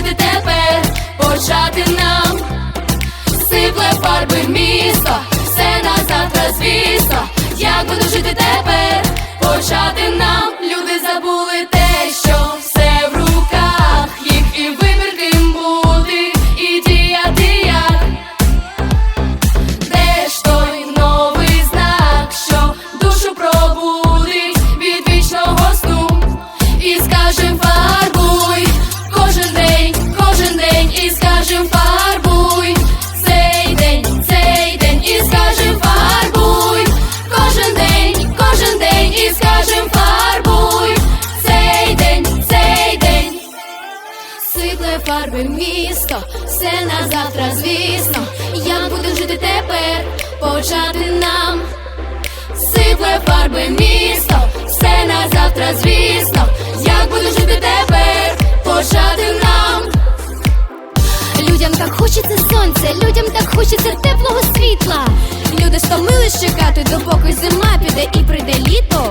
жити тепер, почати нам. Сипле фарби місто, все на завтра, звісно, як буду жити тепер, почати нам, фарби місто, все на завтра, звісно, як будем жити тепер, почати нам. Сипле фарби місто, все на завтра, звісно, як будем жити тепер, почати нам. Людям так хочеться сонця, людям так хочеться теплого світла. Люди стомились чекати, допоки зима піде і прийде літо.